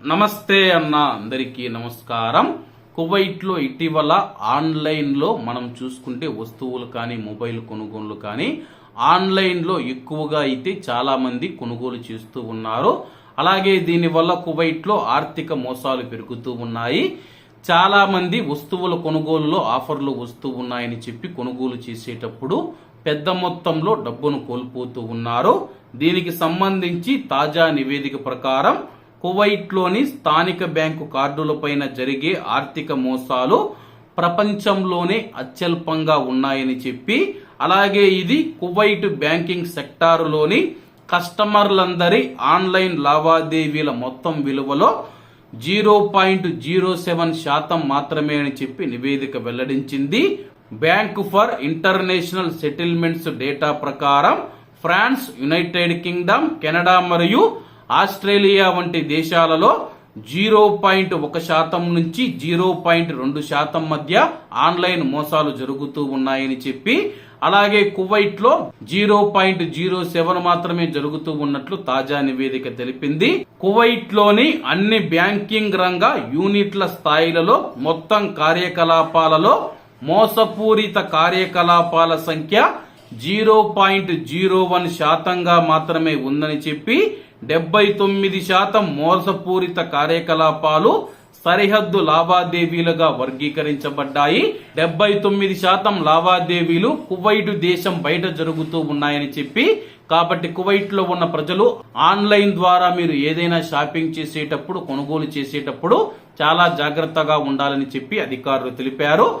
నమస్తే అన్న అందరికీ నమస్కారం. కువైట్లో ఇటీవల ఆన్లైన్లో మనం చూసుకుంటే వస్తువులు కానీ మొబైల్ కొనుగోలు కానీ ఆన్లైన్లో ఎక్కువగా అయితే చాలామంది కొనుగోలు చేస్తూ ఉన్నారు. అలాగే దీనివల్ల కువైట్లో ఆర్థిక మోసాలు పెరుగుతూ ఉన్నాయి. చాలామంది వస్తువుల కొనుగోలులో ఆఫర్లు వస్తూ ఉన్నాయని చెప్పి కొనుగోలు చేసేటప్పుడు పెద్ద మొత్తంలో డబ్బును కోల్పోతూ ఉన్నారు. దీనికి సంబంధించి తాజా నివేదిక ప్రకారం కువైట్లోని స్థానిక బ్యాంకు కార్డులపైన జరిగే ఆర్థిక మోసాలు ప్రపంచంలోనే అత్యల్పంగా ఉన్నాయని చెప్పి అలాగే ఇది కువైట్ బ్యాంకింగ్ సెక్టారులోని కస్టమర్లందరి ఆన్లైన్ లావాదేవీల మొత్తం విలువలో జీరో పాయింట్ జీరో సెవెన్ శాతం మాత్రమే అని చెప్పి నివేదిక వెల్లడించింది. Bank for international settlements data ప్రకారం ఫ్రాన్స్ యునైటెడ్ కింగ్డమ్ కెనడా మరియు ఆస్ట్రేలియా వంటి దేశాలలో జీరో పాయింట్ ఒక శాతం నుంచి జీరో పాయింట్ రెండు శాతం మధ్య ఆన్లైన్ మోసాలు జరుగుతూ ఉన్నాయని చెప్పి అలాగే కువైట్లో జీరో పాయింట్ జీరో సెవెన్ మాత్రమే జరుగుతూ ఉన్నట్లు తాజా నివేదిక తెలిపింది. కువైట్లోని అన్ని బ్యాంకింగ్ రంగ యూనిట్ల స్థాయిలలో మొత్తం కార్యకలాపాలలో మోసపూరిత కార్యకలాపాల సంఖ్య జీరో పాయింట్ జీరో వన్ శాతంగా మాత్రమే ఉందని చెప్పి డెబ్బై తొమ్మిది శాతం మోసపూరిత కార్యకలాపాలు సరిహద్దు లావాదేవీలుగా వర్గీకరించబడ్డాయి. డెబ్బై తొమ్మిది శాతం లావాదేవీలు కువైట్ దేశం బయట జరుగుతూ ఉన్నాయని చెప్పి కాబట్టి కువైట్లో ఉన్న ప్రజలు ఆన్లైన్ ద్వారా మీరు ఏదైనా షాపింగ్ చేసేటప్పుడు కొనుగోలు చేసేటప్పుడు చాలా జాగ్రత్తగా ఉండాలని చెప్పి అధికారులు తెలిపారు.